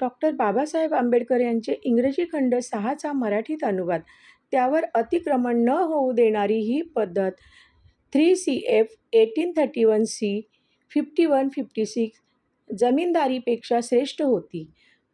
Doctor Babasaheb Ambedkar यांचे इंग्रजी खंड सहाचा मराठीत अनुवाद. त्यावर अतिक्रमण न होऊ देणारी ही पद्धत three C F eighteen thirty one C fifty one fifty six जमीनदारीपेक्षा श्रेष्ठ होती.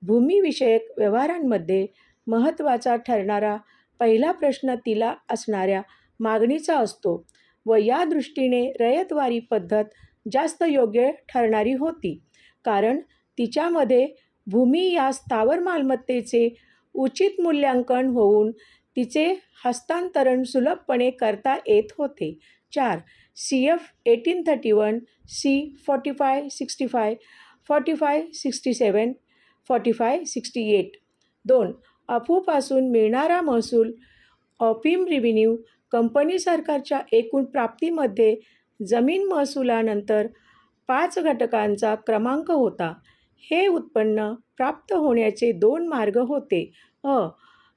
भूमीविषयक व्यवहारांमध्ये महत्त्वाचा ठरणारा पहिला प्रश्न तिला असणाऱ्या मागणीचा असतो व या दृष्टीने रयतवारी पद्धत जास्त योग्य ठरणारी होती. कारण तिच्यामध्ये भूमी या स्थावर मालमत्तेचे उचित मूल्यांकन होऊन तिचे हस्तांतरण सुलभपणे करता येत होते. चार. C F eighteen thirty one C forty five sixty five forty five sixty seven forty five sixty eight. दोन. अफूपासून मिळणारा महसूल ऑफिम रिव्हेन्यू कंपनी सरकारच्या एकूण प्राप्तीमध्ये जमीन महसुलानंतर पाच घटकांचा क्रमांक होता. हे उत्पन्न प्राप्त होण्याचे दोन मार्ग होते. अ.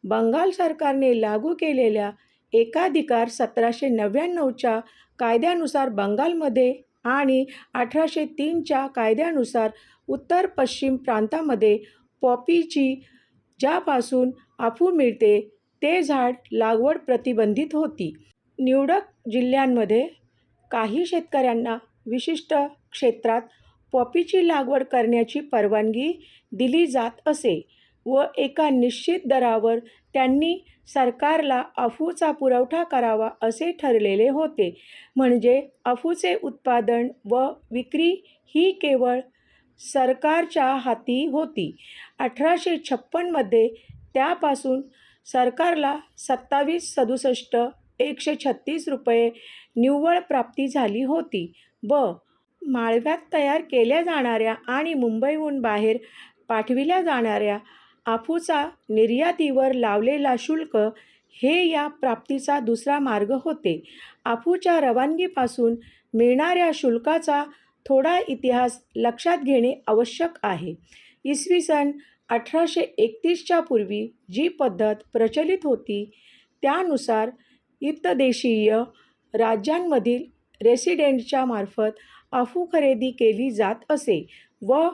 बंगाल सरकारने लागू केलेल्या एकाधिकार सतराशे नव्याण्णवच्या कायद्यानुसार बंगालमध्ये आणि अठराशे तीनच्या कायद्यानुसार उत्तर पश्चिम प्रांतामध्ये पॉपीची ज्यापासून आफू मिळते ते झाड लागवड प्रतिबंधित होती. निवडक जिल्ह्यांमध्ये काही शेतकऱ्यांना विशिष्ट क्षेत्रात पॉपीची लागवड करण्याची परवानगी दिली जात असे व एका निश्चित दरावर त्यांनी सरकारला अफूचा पुरवठा करावा असे ठरलेले होते. म्हणजे अफूचे उत्पादन व विक्री ही केवळ सरकारच्या हाती होती. अठराशे छप्पनमध्ये त्यापासून सरकारला सत्तावीस सदुसष्ट एकशे छत्तीस रुपये निव्वळ प्राप्ती झाली होती व माळव्यात तयार केल्या जाणाऱ्या आणि मुंबईहून बाहेर पाठविल्या जाणाऱ्या आफूचा निर्यातीवर लावलेला शुल्क हे या प्राप्तीचा दुसरा मार्ग होते. आफूच्या रवानगीपासून मिळणाऱ्या शुल्काचा थोडा इतिहास लक्षात घेणे आवश्यक आहे. इसवी सन अठराशे एकतीसच्या पूर्वी जी पद्धत प्रचलित होती त्यानुसार इतदेशीय राज्यांमधील रेसिडेंटच्या मार्फत अफू खरेदी केली जात असे व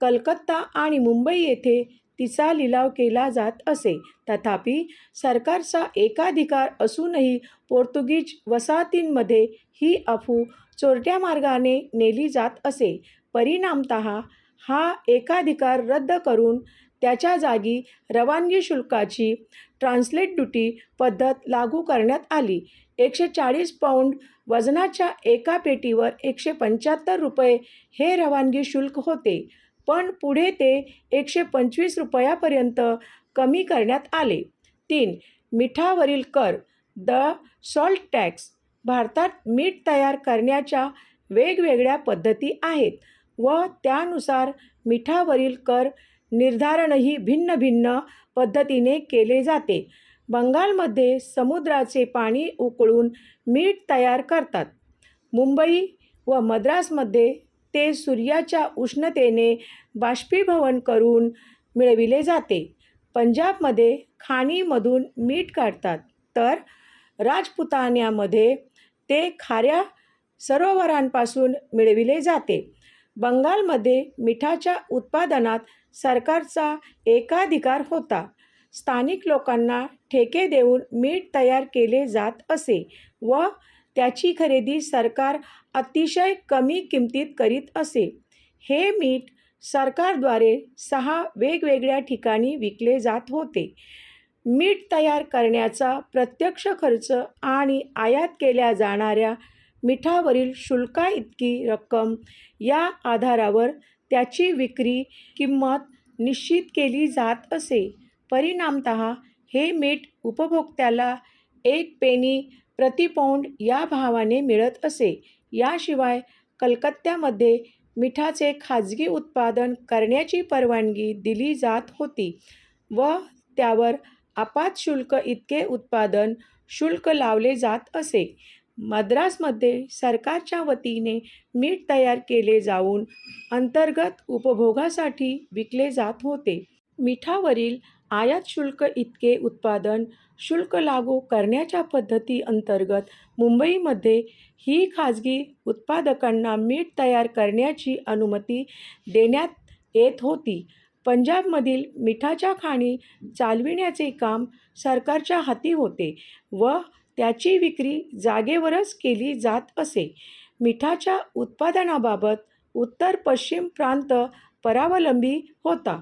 कलकत्ता आणि मुंबई येथे तिचा लिलाव केला जात असे. तथापि सरकारचा एकाधिकार असूनही पोर्तुगीज वसाहतींमध्ये ही अफू चोरट्या मार्गाने नेली जात असे. परिणामत हा एकाधिकार रद्द करून त्याच्या जागी रवानगी शुल्काची ट्रान्सलेट ड्युटी पद्धत लागू करण्यात आली. एकशे चाळीस पाऊंड वजनाच्या एका पेटीवर एकशे पंच्याहत्तर रुपये हे रवानगी शुल्क होते. पण पुढे ते एकशे पंचवीस रुपयापर्यंत कमी करण्यात आले. तीन मिठावरील कर द सॉल्ट टॅक्स भारतात मीठ तयार करण्याच्या वेगवेगळ्या पद्धती आहेत व त्यानुसार मिठावरील कर निर्धारणही भिन्न भिन्न पद्धतीने केले जाते. बंगालमध्ये समुद्राचे पाणी उकळून मीठ तयार करतात. मुंबई व मद्रासमध्ये ते सूर्याच्या उष्णतेने बाष्पीभवन करून मिळविले जाते. पंजाबमध्ये खाणीमधून मीठ काढतात. तर राजपुतान्यामध्ये ते खाऱ्या सरोवरांपासून मिळविले जाते. बंगालमध्ये मिठाच्या उत्पादनात सरकारचा एकाधिकार होता. स्थानिक लोकांना ठेके देऊन मीठ तयार केले जात असे व त्याची खरेदी सरकार अतिशय कमी किमतीत करीत असे. हे मीठ सरकारद्वारे सहा वेगवेगळ्या ठिकाणी विकले जात होते. मीठ तयार करण्याचा प्रत्यक्ष खर्च आणि आयात केल्या जाणाऱ्या मिठावरील शुल्का इतकी रक्कम या आधारावर त्याची विक्री किंमत निश्चित केली जात असे. परिणामत हे मीठ उपभोक्त्याला एक पेनी प्रतिपौंड या भावाने मिळत असे. याशिवाय कलकत्त्यामध्ये मिठाचे खाजगी उत्पादन करण्याची परवानगी दिली जात होती व त्यावर आपात शुल्क इतके उत्पादन शुल्क लावले जात असे. मद्रासमध्ये सरकारच्या वतीने मीठ तयार केले जाऊन अंतर्गत उपभोगासाठी विकले जात होते. मिठावरील आयात शुल्क इतके उत्पादन शुल्क लागू करण्याच्या पद्धती अंतर्गत मुंबईमध्ये ही खाजगी उत्पादकांना मीठ तयार करण्याची अनुमती देण्यात येत होती. पंजाबमधील मिठाच्या खाणी चालविण्याचे काम सरकारच्या हाती होते व त्याची विक्री जागेवरच केली जात असे. मिठाच्या उत्पादनाबाबत उत्तर पश्चिम प्रांत परावलंबी होता.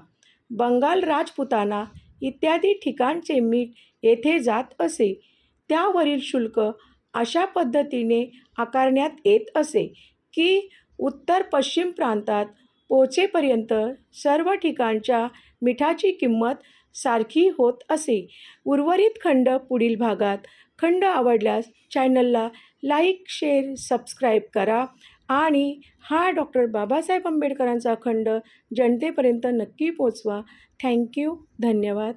बंगाल राजपुताना इत्यादी ठिकाणचे मीठ येथे जात असे. त्यावरील शुल्क अशा पद्धतीने आकारण्यात येत असे की उत्तर पश्चिम प्रांतात पोचेपर्यंत सर्व ठिकाणच्या मिठाची किंमत सारखी होत असे. उर्वरित खंड पुढील भागात खंड आवडल्यास चॅनलला लाईक शेअर सबस्क्राईब करा आणि हा डॉक्टर बाबासाहेब आंबेडकरांचा खंड जनतेपर्यंत नक्की पोचवा. थँक्यू. धन्यवाद.